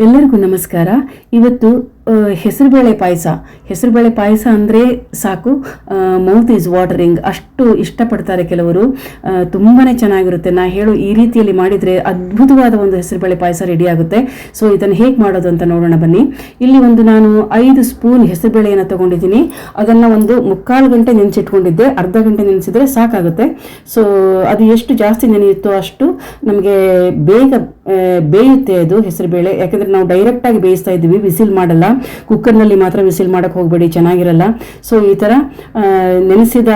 ಎಲ್ಲರಿಗೂ ನಮಸ್ಕಾರ. ಇವತ್ತು ಹೆಸರುಬೇಳೆ ಪಾಯಸ. ಹೆಸರುಬೇಳೆ ಪಾಯಸ ಅಂದರೆ ಸಾಕು ಮೌತ್ ಈಸ್ ವಾಟರಿಂಗ್ ಅಷ್ಟು ಇಷ್ಟಪಡ್ತಾರೆ ಕೆಲವರು. ತುಂಬಾ ಚೆನ್ನಾಗಿರುತ್ತೆ. ನಾ ಹೇಳು ಈ ರೀತಿಯಲ್ಲಿ ಮಾಡಿದರೆ ಅದ್ಭುತವಾದ ಒಂದು ಹೆಸರುಬೇಳೆ ಪಾಯಸ ರೆಡಿ ಆಗುತ್ತೆ. ಸೊ ಇದನ್ನು ಹೇಗೆ ಮಾಡೋದು ಅಂತ ನೋಡೋಣ ಬನ್ನಿ. ಇಲ್ಲಿ ಒಂದು ನಾನು ಐದು ಸ್ಪೂನ್ ಹೆಸರುಬೇಳೆಯನ್ನು ತಗೊಂಡಿದ್ದೀನಿ. ಅದನ್ನು ಒಂದು ಮುಕ್ಕಾಲು ಗಂಟೆ ನೆನೆಸಿಟ್ಕೊಂಡಿದ್ದೆ. ಅರ್ಧ ಗಂಟೆ ನೆನೆಸಿದ್ರೆ ಸಾಕಾಗುತ್ತೆ. ಸೊ ಅದು ಎಷ್ಟು ಜಾಸ್ತಿ ನೆನೆಯುತ್ತೋ ಅಷ್ಟು ನಮಗೆ ಬೇಗ ಬೇಯುತ್ತೆ ಅದು ಹೆಸರುಬೇಳೆ ಯಾಕಂದ್ರೆ ನಾವು ಡೈರೆಕ್ಟಾಗಿ ಬೇಯಿಸ್ತಾ ಇದ್ದೀವಿ ಬಿಸಿಲು ಮಾಡಲ್ಲ. ಕುಕ್ಕರ್ನಲ್ಲಿ ಮಾತ್ರ ವಿಸಿಲ್ ಮಾಡಕ್ಕೆ ಹೋಗಬೇಡಿ, ಚೆನ್ನಾಗಿರಲ್ಲ. ಸೊ ಈ ಥರ ನೆನೆಸಿದ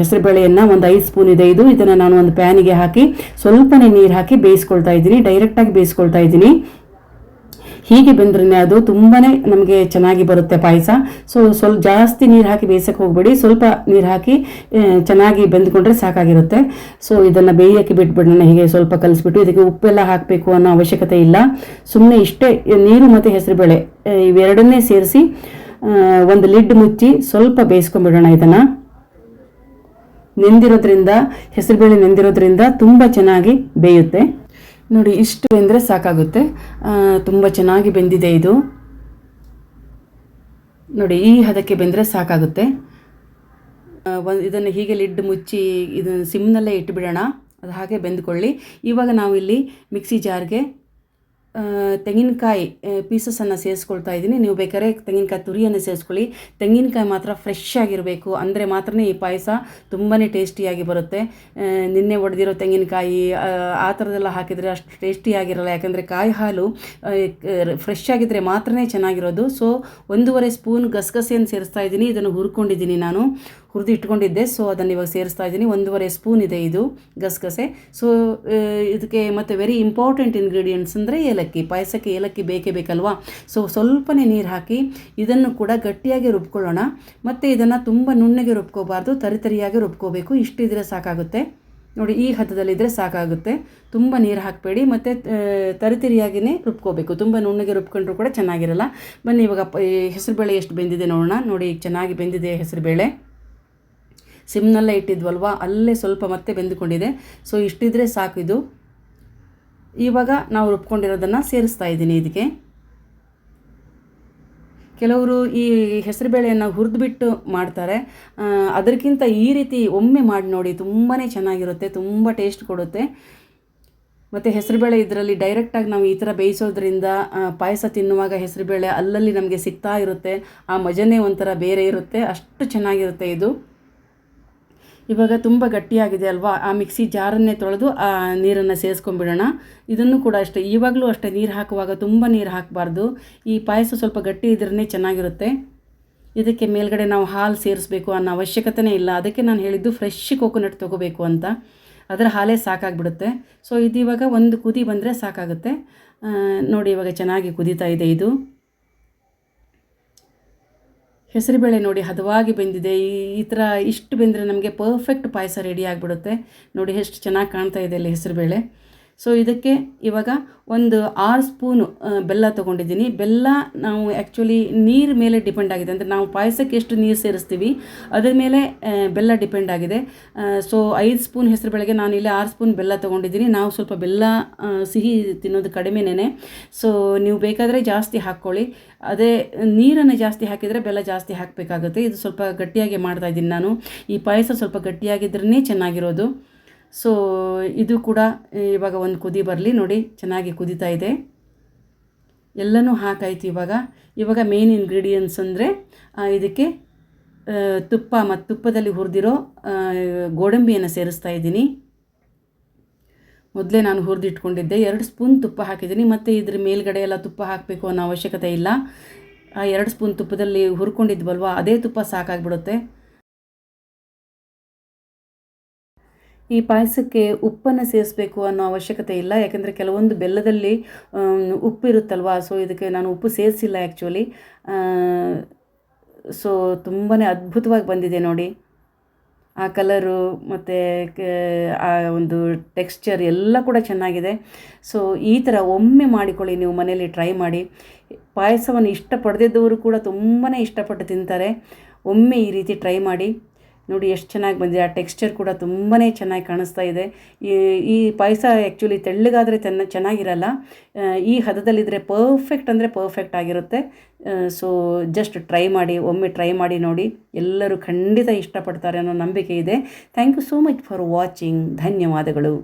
ಹೆಸರುಬೇಳೆಯನ್ನು ಒಂದು ಐದು ಸ್ಪೂನ್ ಇದೆ ಇದು. ಇದನ್ನು ನಾನು ಒಂದು ಪ್ಯಾನಿಗೆ ಹಾಕಿ, ಸ್ವಲ್ಪನೇ ನೀರು ಹಾಕಿ ಬೇಯಿಸ್ಕೊಳ್ತಾ ಇದ್ದೀನಿ. ಡೈರೆಕ್ಟಾಗಿ ಬೇಯಿಸ್ಕೊಳ್ತಾ ಇದ್ದೀನಿ. ಹೀಗೆ ಬೆಂದ್ರೆ ಅದು ತುಂಬಾ ನಮಗೆ ಚೆನ್ನಾಗಿ ಬರುತ್ತೆ ಪಾಯಸ. ಸೊ ಸ್ವಲ್ಪ ಜಾಸ್ತಿ ನೀರು ಹಾಕಿ ಬೇಯಿಸಕ್ಕೆ ಹೋಗಬೇಡಿ. ಸ್ವಲ್ಪ ನೀರು ಹಾಕಿ ಚೆನ್ನಾಗಿ ಬೆಂದ್ಕೊಂಡ್ರೆ ಸಾಕಾಗಿರುತ್ತೆ. ಸೊ ಇದನ್ನು ಬೇಯಕ್ಕೆ ಬಿಟ್ಬಿಡೋಣ. ಹೀಗೆ ಸ್ವಲ್ಪ ಕಲಿಸ್ಬಿಟ್ಟು ಇದಕ್ಕೆ ಉಪ್ಪೆಲ್ಲ ಹಾಕಬೇಕು ಅನ್ನೋ ಅವಶ್ಯಕತೆ ಇಲ್ಲ. ಸುಮ್ಮನೆ ಇಷ್ಟೇ, ನೀರು ಮತ್ತು ಹೆಸರುಬೇಳೆ ಬೇಳೆ ಇವೆರಡನ್ನೇ ಸೇರಿಸಿ ಒಂದು ಲಿಡ್ ಮುಚ್ಚಿ ಸ್ವಲ್ಪ ಬೇಯಿಸ್ಕೊಂಡ್ಬಿಡೋಣ ಇದನ್ನು. ನೆಂದಿರೋದ್ರಿಂದ, ಹೆಸರುಬೇಳೆ ನೆಂದಿರೋದ್ರಿಂದ ತುಂಬ ಚೆನ್ನಾಗಿ ಬೇಯುತ್ತೆ. ನೋಡಿ, ಇಷ್ಟು ಬೆಂದರೆ ಸಾಕಾಗುತ್ತೆ. ತುಂಬ ಚೆನ್ನಾಗಿ ಬೆಂದಿದೆ ಇದು. ನೋಡಿ, ಈ ಹದಕ್ಕೆ ಬೆಂದರೆ ಸಾಕಾಗುತ್ತೆ. ಒಂದು, ಇದನ್ನು ಹೀಗೆ ಲಿಡ್ ಮುಚ್ಚಿ ಇದನ್ನು ಸಿಮ್ನಲ್ಲೇ ಇಟ್ಟುಬಿಡೋಣ ಅದು ಹಾಗೆ ಬೆಂದ್ಕೊಳ್ಳಿ. ಇವಾಗ ನಾವಿಲ್ಲಿ ಮಿಕ್ಸಿ ಜಾರ್ಗೆ ತೆಂಗಿನಕಾಯಿ ಪೀಸಸನ್ನು ಸೇರಿಸ್ಕೊಳ್ತಾ ಇದ್ದೀನಿ. ನೀವು ಬೇಕಾದ್ರೆ ತೆಂಗಿನಕಾಯಿ ತುರಿಯನ್ನು ಸೇರಿಸ್ಕೊಳ್ಳಿ. ತೆಂಗಿನಕಾಯಿ ಮಾತ್ರ ಫ್ರೆಶ್ ಆಗಿರಬೇಕು. ಅಂದರೆ ಮಾತ್ರ ಈ ಪಾಯಸ ತುಂಬಾ ಟೇಸ್ಟಿಯಾಗಿ ಬರುತ್ತೆ. ನಿನ್ನೆ ಒಡೆದಿರೋ ತೆಂಗಿನಕಾಯಿ ಆ, ಥರದೆಲ್ಲ ಹಾಕಿದರೆ ಅಷ್ಟು ಟೇಸ್ಟಿಯಾಗಿರಲ್ಲ ಯಾಕಂದರೆ ಕಾಯಿ ಹಾಲು ಫ್ರೆಶ್ ಆಗಿದ್ದರೆ ಮಾತ್ರ ಚೆನ್ನಾಗಿರೋದು. ಸೊ ಒಂದೂವರೆ ಸ್ಪೂನ್ ಗಸಗಸೆಯನ್ನು ಸೇರಿಸ್ತಾ ಇದ್ದೀನಿ. ಇದನ್ನು ಹುರ್ಕೊಂಡಿದ್ದೀನಿ ನಾನು. ಹುರಿದು ಇಟ್ಕೊಂಡಿದ್ದೆ. ಸೊ ಅದನ್ನು ಇವಾಗ ಸೇರಿಸ್ತಾ ಇದ್ದೀನಿ. ಒಂದೂವರೆ ಸ್ಪೂನ್ ಇದೆ ಇದು ಗಸಗಸೆ. ಸೊ ಇದಕ್ಕೆ ಮತ್ತು ವೆರಿ ಇಂಪಾರ್ಟೆಂಟ್ ಇಂಗ್ರೀಡಿಯೆಂಟ್ಸ್ ಅಂದರೆ ಏಲಕ್ಕಿ. ಪಾಯಸಕ್ಕೆ ಏಲಕ್ಕಿ ಬೇಕೇ ಬೇಕಲ್ವಾ? ಸೊ ಸ್ವಲ್ಪನೇ ನೀರು ಹಾಕಿ ಇದನ್ನು ಕೂಡ ಗಟ್ಟಿಯಾಗಿ ರುಬ್ಕೊಳ್ಳೋಣ. ಮತ್ತು ಇದನ್ನು ತುಂಬ ನುಣ್ಣಗೆ ರುಬ್ಕೋಬಾರ್ದು ತರಿತರಿಯಾಗಿ ರುಬ್ಕೋಬೇಕು. ಇಷ್ಟಿದ್ರೆ ಸಾಕಾಗುತ್ತೆ. ನೋಡಿ, ಈ ಹದದಲ್ಲಿದ್ದರೆ ಸಾಕಾಗುತ್ತೆ. ತುಂಬ ನೀರು ಹಾಕಬೇಡಿ. ಮತ್ತು ತರಿತರಿಯಾಗಿಯೇ ರುಬ್ಕೋಬೇಕು. ತುಂಬ ನುಣ್ಣಗೆ ರುಬ್ಕೊಂಡ್ರೂ ಕೂಡ ಚೆನ್ನಾಗಿರಲ್ಲ. ಬನ್ನಿ, ಇವಾಗ ಹೆಸರುಬೇಳೆ ಎಷ್ಟು ಬೆಂದಿದೆ ನೋಡೋಣ. ನೋಡಿ ಚೆನ್ನಾಗಿ ಬೆಂದಿದೆ ಹೆಸರುಬೇಳೆ ಸಿಮ್ನಲ್ಲೇ ಇಟ್ಟಿದ್ವಲ್ವಾ? ಅಲ್ಲೇ ಸ್ವಲ್ಪ ಮತ್ತೆ ಬೆಂದುಕೊಂಡಿದೆ. ಸೊ ಇಷ್ಟಿದ್ರೆ ಸಾಕು ಇದು. ಇವಾಗ ನಾವು ರುಬ್ಕೊಂಡಿರೋದನ್ನು ಸೇರಿಸ್ತಾ ಇದ್ದೀನಿ ಇದಕ್ಕೆ ಕೆಲವರು ಈ ಹೆಸರುಬೇಳೆಯನ್ನು ಹುರಿದ್ಬಿಟ್ಟು ಮಾಡ್ತಾರೆ. ಅದಕ್ಕಿಂತ ಈ ರೀತಿ ಒಮ್ಮೆ ಮಾಡಿ ನೋಡಿ ತುಂಬಾ ಚೆನ್ನಾಗಿರುತ್ತೆ, ತುಂಬ ಟೇಸ್ಟ್ ಕೊಡುತ್ತೆ. ಮತ್ತು ಹೆಸರುಬೇಳೆ ಇದರಲ್ಲಿ ಡೈರೆಕ್ಟಾಗಿ ನಾವು ಈ ಥರ ಬೇಯಿಸೋದ್ರಿಂದ ಪಾಯಸ ತಿನ್ನುವಾಗ ಹೆಸರುಬೇಳೆ ಅಲ್ಲಲ್ಲಿ ನಮಗೆ ಸಿಗ್ತಾ ಇರುತ್ತೆ. ಆ ಮಜನೇ ಒಂಥರ ಬೇರೆ ಇರುತ್ತೆ. ಅಷ್ಟು ಚೆನ್ನಾಗಿರುತ್ತೆ ಇದು. ಇವಾಗ ತುಂಬ ಗಟ್ಟಿಯಾಗಿದೆ ಅಲ್ವಾ? ಆ ಮಿಕ್ಸಿ ಜಾರನ್ನೇ ತೊಳೆದು ಆ ನೀರನ್ನು ಸೇರಿಸ್ಕೊಂಡ್ಬಿಡೋಣ ಇದನ್ನು ಕೂಡ ಅಷ್ಟೇ, ಇವಾಗಲೂ ಅಷ್ಟೇ ನೀರು ಹಾಕುವಾಗ ತುಂಬ ನೀರು ಹಾಕಬಾರ್ದು. ಈ ಪಾಯಸ ಸ್ವಲ್ಪ ಗಟ್ಟಿ ಇದ್ರೇ ಚೆನ್ನಾಗಿರುತ್ತೆ. ಇದಕ್ಕೆ ಮೇಲ್ಗಡೆ ನಾವು ಹಾಲು ಸೇರಿಸ್ಬೇಕು ಅನ್ನೋ ಅವಶ್ಯಕತೆನೇ ಇಲ್ಲ. ಅದಕ್ಕೆ ನಾನು ಹೇಳಿದ್ದು ಫ್ರೆಶ್ ಕೋಕೋನಟ್ ತೊಗೋಬೇಕು ಅಂತ. ಅದರ ಹಾಲೇ ಸಾಕಾಗ್ಬಿಡುತ್ತೆ. ಸೊ ಇದು ಇವಾಗ ಒಂದು ಕುದಿ ಬಂದರೆ ಸಾಕಾಗುತ್ತೆ. ನೋಡಿ ಇವಾಗ ಚೆನ್ನಾಗಿ ಕುದೀತಾ ಇದೆ ಇದು. ಹೆಸರುಬೇಳೆ ನೋಡಿ ಹದವಾಗಿ ಬೆಂದಿದೆ. ಈ ಥರ ಇಷ್ಟು ಬೆಂದರೆ ನಮಗೆ ಪರ್ಫೆಕ್ಟ್ ಪಾಯಸ ರೆಡಿ ಆಗಿಬಿಡುತ್ತೆ. ನೋಡಿ ಎಷ್ಟು ಚೆನ್ನಾಗಿ ಕಾಣ್ತಾ ಇದೆ ಇಲ್ಲಿ ಹೆಸರುಬೇಳೆ. ಸೊ ಇದಕ್ಕೆ ಇವಾಗ ಒಂದು ಆರು ಸ್ಪೂನು ಬೆಲ್ಲ ತೊಗೊಂಡಿದ್ದೀನಿ. ಬೆಲ್ಲ ನಾವು ಆ್ಯಕ್ಚುಲಿ ನೀರು ಮೇಲೆ ಡಿಪೆಂಡ್ ಆಗಿದೆ. ಅಂದರೆ ನಾವು ಪಾಯಸಕ್ಕೆ ಎಷ್ಟು ನೀರು ಸೇರಿಸ್ತೀವಿ, ಅದ್ರ ಮೇಲೆ ಬೆಲ್ಲ ಡಿಪೆಂಡ್ ಆಗಿದೆ. ಸೊ ಐದು ಸ್ಪೂನ್ ಹೆಸರು ಬೆಳಗ್ಗೆ ನಾನು ಇಲ್ಲಿ ಆರು ಸ್ಪೂನ್ ಬೆಲ್ಲ ತೊಗೊಂಡಿದ್ದೀನಿ. ನಾವು ಸ್ವಲ್ಪ ಬೆಲ್ಲ ಸಿಹಿ ತಿನ್ನೋದು ಕಡಿಮೆನೇ ಸೊ ನೀವು ಬೇಕಾದರೆ ಜಾಸ್ತಿ ಹಾಕ್ಕೊಳ್ಳಿ. ಅದೇ, ನೀರನ್ನು ಜಾಸ್ತಿ ಹಾಕಿದರೆ ಬೆಲ್ಲ ಜಾಸ್ತಿ ಹಾಕಬೇಕಾಗುತ್ತೆ. ಇದು ಸ್ವಲ್ಪ ಗಟ್ಟಿಯಾಗಿ ಮಾಡ್ತಾ ಇದ್ದೀನಿ ನಾನು. ಈ ಪಾಯಸ ಸ್ವಲ್ಪ ಗಟ್ಟಿಯಾಗಿದ್ರೇ ಚೆನ್ನಾಗಿರೋದು. ಸೊ ಇದು ಕೂಡ ಇವಾಗ ಒಂದು ಕುದಿ ಬರಲಿ ನೋಡಿ, ಚೆನ್ನಾಗಿ ಕುದೀತಾ ಇದೆ. ಎಲ್ಲನೂ ಹಾಕಾಯಿತು ಇವಾಗ. ಇವಾಗ ಮೇನ್ ಇಂಗ್ರೀಡಿಯೆಂಟ್ಸ್ ಅಂದರೆ ಇದಕ್ಕೆ ತುಪ್ಪ ಮತ್ತು ತುಪ್ಪದಲ್ಲಿ ಹುರಿದಿರೋ ಗೋಡಂಬಿಯನ್ನು ಸೇರಿಸ್ತಾ ಇದ್ದೀನಿ. ಮೊದಲೇ ನಾನು ಹುರಿದಿಟ್ಕೊಂಡಿದ್ದೆ. ಎರಡು ಸ್ಪೂನ್ ತುಪ್ಪ ಹಾಕಿದ್ದೀನಿ. ಮತ್ತು ಇದ್ರ ಮೇಲ್ಗಡೆ ಎಲ್ಲ ತುಪ್ಪ ಹಾಕಬೇಕು ಅನ್ನೋ ಅವಶ್ಯಕತೆ ಇಲ್ಲ. ಆ, ಎರಡು ಸ್ಪೂನ್ ತುಪ್ಪದಲ್ಲಿ ಹುರ್ಕೊಂಡಿದ್ವಲ್ವ, ಅದೇ ತುಪ್ಪ ಸಾಕಾಗ್ಬಿಡುತ್ತೆ. ಈ ಪಾಯಸಕ್ಕೆ ಉಪ್ಪನ್ನು ಸೇರಿಸಬೇಕು ಅನ್ನೋ ಅವಶ್ಯಕತೆ ಇಲ್ಲ. ಯಾಕೆಂದರೆ ಕೆಲವೊಂದು ಬೆಲ್ಲದಲ್ಲಿ ಉಪ್ಪು ಇರುತ್ತಲ್ವ? ಸೊ ಇದಕ್ಕೆ ನಾನು ಉಪ್ಪು ಸೇರಿಸಿಲ್ಲ ಆ್ಯಕ್ಚುಲಿ ಸೊ ತುಂಬಾ ಅದ್ಭುತವಾಗಿ ಬಂದಿದೆ ನೋಡಿ. ಆ ಕಲರು ಮತ್ತು ಆ ಒಂದು ಟೆಕ್ಸ್ಚರ್ ಎಲ್ಲ ಕೂಡ ಚೆನ್ನಾಗಿದೆ. ಸೊ ಈ ಥರ ಒಮ್ಮೆ ಮಾಡಿಕೊಳ್ಳಿ, ನೀವು ಮನೇಲಿ ಟ್ರೈ ಮಾಡಿ. ಪಾಯಸವನ್ನು ಇಷ್ಟಪಡದಿದ್ದವರು ಕೂಡ ತುಂಬಾ ಇಷ್ಟಪಟ್ಟು ತಿಂತಾರೆ. ಒಮ್ಮೆ ಈ ರೀತಿ ಟ್ರೈ ಮಾಡಿ. ನೋಡಿ ಎಷ್ಟು ಚೆನ್ನಾಗಿ ಬಂದಿದೆ. ಆ ಟೆಕ್ಸ್ಚರ್ ಕೂಡ ತುಂಬಾ ಚೆನ್ನಾಗಿ ಕಾಣಿಸ್ತಾ ಇದೆ. ಈ ಪಾಯಸ ಆ್ಯಕ್ಚುಲಿ ತೆಳ್ಳಗಾದರೆ ತನ್ನ ಚೆನ್ನಾಗಿರಲ್ಲ. ಈ ಹದದಲ್ಲಿದ್ದರೆ ಪರ್ಫೆಕ್ಟ್ ಅಂದರೆ ಪರ್ಫೆಕ್ಟ್ ಆಗಿರುತ್ತೆ. ಸೊ ಜಸ್ಟ್ ಟ್ರೈ ಮಾಡಿ, ಒಮ್ಮೆ ಟ್ರೈ ಮಾಡಿ ನೋಡಿ. ಎಲ್ಲರೂ ಖಂಡಿತ ಇಷ್ಟಪಡ್ತಾರೆ ಅನ್ನೋ ನಂಬಿಕೆ ಇದೆ. Thank you so much for watching ಧನ್ಯವಾದಗಳು.